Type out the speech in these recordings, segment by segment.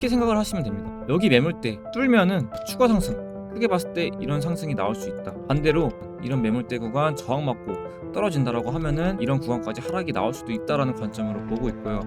쉽게 생각을 하시면 됩니다. 여기 매물대 뚫면은 추가 상승. 크게 봤을 때 이런 상승이 나올 수 있다. 반대로 이런 매물대 구간 저항 맞고 떨어진다라고 하면은 이런 구간까지 하락이 나올 수도 있다라는 관점으로 보고 있고요.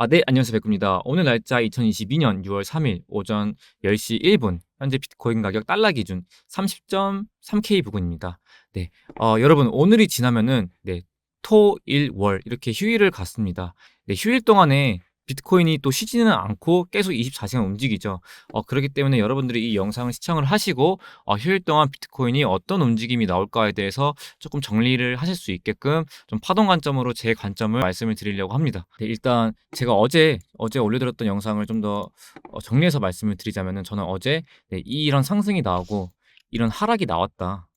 아, 네, 안녕하세요. 백구입니다. 오늘 날짜 2022년 6월 3일 오전 10시 1분. 현재 비트코인 가격 달러 기준 30.3K 부근입니다. 네, 어, 여러분, 오늘이 지나면은, 네, 토, 일, 월, 이렇게 휴일을 갔습니다. 네, 휴일 동안에 비트코인이 또 쉬지는 않고 계속 24시간 움직이죠. 어, 그렇기 때문에 여러분들이 이 영상을 시청을 하시고, 어, 휴일 동안 비트코인이 어떤 움직임이 나올까에 대해서 조금 정리를 하실 수 있게끔 좀 파동 관점으로 제 관점을 말씀을 드리려고 합니다. 네, 일단 제가 어제, 어제 올려드렸던 영상을 좀 더 정리해서 말씀을 드리자면은 저는 어제 네, 이런 상승이 나오고 이런 하락이 나왔다.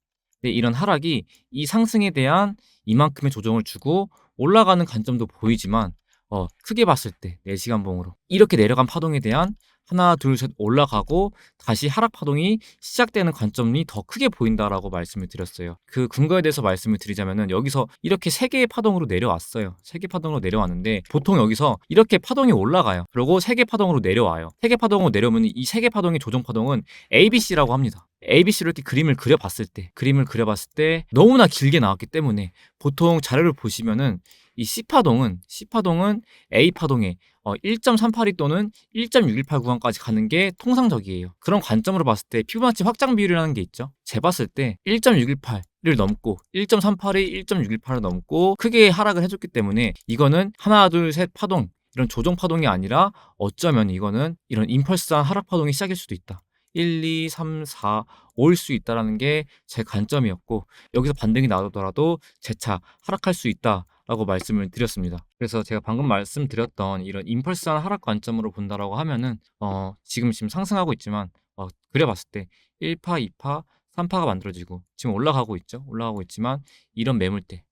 네, 이런 하락이 이 상승에 대한 이만큼의 조정을 주고 올라가는 관점도 보이지만 어, 크게 봤을 때 4시간 봉으로 이렇게 내려간 파동에 대한 하나, 둘, 셋 올라가고 다시 하락 파동이 시작되는 관점이 더 크게 보인다라고 말씀을 드렸어요. 그 근거에 대해서 말씀을 드리자면은 여기서 이렇게 세 개의 파동으로 내려왔어요. 세 개 파동으로 내려왔는데 보통 여기서 이렇게 파동이 올라가요. 그리고 세 개 파동으로 내려와요. 세 개 파동으로 내려오면 이 세 개 파동의 조정 파동은 ABC라고 합니다. ABC로 이렇게 그림을 그려봤을 때, 그림을 그려봤을 때 너무나 길게 나왔기 때문에 보통 자료를 보시면은 이 C파동은 C파동은 A파동에 어, 1.382 또는 1.618 구간까지 가는 게 통상적이에요. 그런 관점으로 봤을 때 피부마치 확장 비율이라는 게 있죠. 재봤을 때 1.618을 넘고 1.382, 1.618을 넘고 크게 하락을 해줬기 때문에 이거는 하나, 둘, 셋 파동 이런 조정 파동이 아니라 어쩌면 이거는 이런 임펄스한 하락 파동이 시작일 수도 있다. 1, 2, 3, 4 올 수 있다라는 게 제 관점이었고 여기서 반등이 나오더라도 재차 하락할 수 있다. 라고 말씀을 드렸습니다. 그래서 제가 방금 말씀드렸던 이런 임펄스한 하락 관점으로 본다라고 하면은 어, 지금 지금 상승하고 있지만 어, 그려봤을 때 1파, 2파, 3파가 만들어지고 지금 올라가고 있죠. 올라가고 있지만 이런 매물대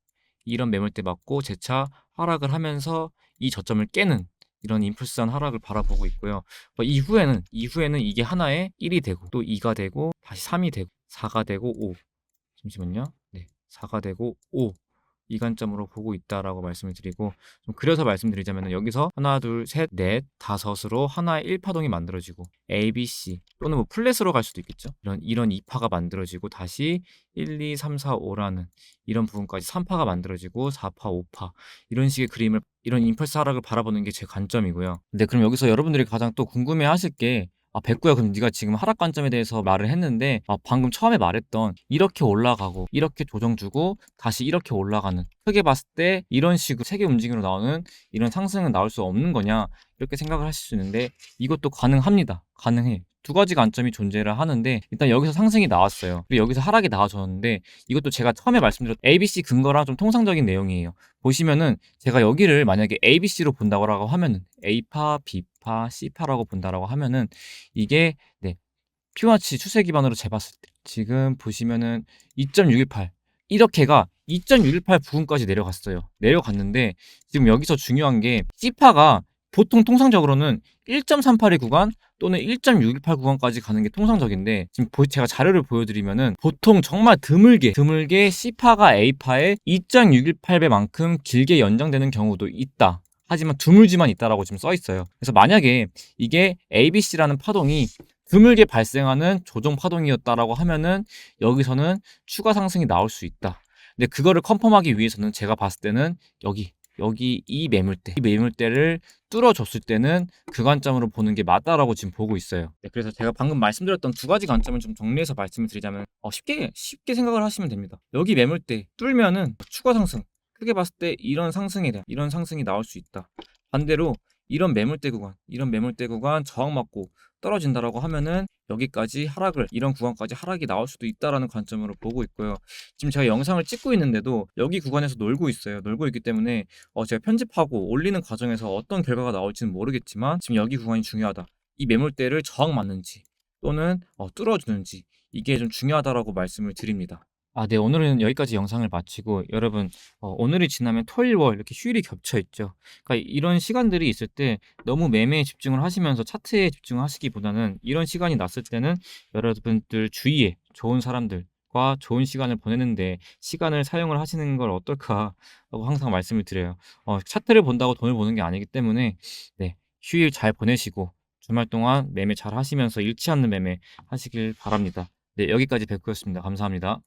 이런 매물대 맞고 재차 하락을 하면서 이 저점을 깨는 이런 임펄스한 하락을 바라보고 있고요. 어, 이후에는 이후에는 이게 하나의 1이 되고 또 2가 되고 다시 3이 되고 4가 되고 5 잠시만요. 네. 4가 되고 5 이 관점으로 보고 있다라고 말씀을 드리고 좀 그려서 말씀드리자면 여기서 하나 둘 셋 넷 다섯으로 하나의 1파동이 만들어지고 A, B, C 또는 뭐 플랫으로 갈 수도 있겠죠. 이런 이런 2파가 만들어지고 다시 1, 2, 3, 4, 5라는 이런 부분까지 3파가 만들어지고 4파, 5파 이런 식의 그림을 이런 임펄스 하락을 바라보는 게 제 관점이고요. 근데 그럼 여기서 여러분들이 가장 또 궁금해 하실 게 아, 백구야, 그럼 네가 지금 하락 관점에 대해서 말을 했는데, 아, 방금 처음에 말했던 이렇게 올라가고, 이렇게 조정 주고, 다시 이렇게 올라가는. 크게 봤을 때 이런 식으로 세계 움직임으로 나오는 이런 상승은 나올 수 없는 거냐, 이렇게 생각을 하실 수 있는데, 이것도 가능합니다. 가능해. 두 가지 관점이 존재를 하는데 일단 여기서 상승이 나왔어요. 그리고 여기서 하락이 나와줬는데 이것도 제가 처음에 말씀드렸 ABC 근거랑 좀 통상적인 내용이에요. 보시면은 제가 여기를 만약에 ABC로 본다고 하면은 A파, B파, C파라고 본다라고 하면은 이게 네 피부마치 추세 기반으로 재봤을 때 지금 보시면은 2.618 이렇게가 2.618 부근까지 내려갔어요. 내려갔는데 지금 여기서 중요한 게 C파가 보통 통상적으로는 1.38의 구간 또는 1.618 구간까지 가는 게 통상적인데 지금 제가 자료를 보여드리면은 보통 정말 드물게 드물게 C파가 A파의 2.618배만큼 길게 연장되는 경우도 있다. 하지만 드물지만 있다라고 지금 써 있어요. 그래서 만약에 이게 ABC라는 파동이 드물게 발생하는 조정 파동이었다라고 하면은 여기서는 추가 상승이 나올 수 있다. 근데 그거를 컨펌하기 위해서는 제가 봤을 때는 여기 여기 이 매물대, 이 매물대를 뚫어줬을 때는 그 관점으로 보는 게 맞다라고 지금 보고 있어요. 네, 그래서 제가 방금 말씀드렸던 두 가지 관점을 좀 정리해서 말씀을 드리자면 어, 쉽게 쉽게 생각을 하시면 됩니다. 여기 매물대 뚫면은 추가 상승, 크게 봤을 때 이런 상승에 대한 이런 상승이 나올 수 있다. 반대로 이런 매물대 구간, 이런 매물대 구간 저항 맞고 떨어진다라고 하면은 여기까지 하락을 이런 구간까지 하락이 나올 수도 있다라는 관점으로 보고 있고요. 지금 제가 영상을 찍고 있는데도 여기 구간에서 놀고 있어요. 놀고 있기 때문에 어 제가 편집하고 올리는 과정에서 어떤 결과가 나올지는 모르겠지만 지금 여기 구간이 중요하다. 이 매물대를 저항 맞는지 또는 어 뚫어주는지 이게 좀 중요하다라고 말씀을 드립니다. 아, 네. 오늘은 여기까지 영상을 마치고 여러분 어, 오늘이 지나면 토일 월 이렇게 휴일이 겹쳐 있죠. 그러니까 이런 시간들이 있을 때 너무 매매에 집중을 하시면서 차트에 집중하시기보다는 이런 시간이 났을 때는 여러분들 주위에 좋은 사람들 가족과 좋은 시간을 보내는데 시간을 사용을 하시는 걸 어떨까라고 항상 말씀을 드려요. 어 차트를 본다고 돈을 버는 게 아니기 때문에 네 휴일 잘 보내시고 주말 동안 매매 잘 하시면서 잃지 않는 매매 하시길 바랍니다. 네 여기까지 백구였습니다. 감사합니다.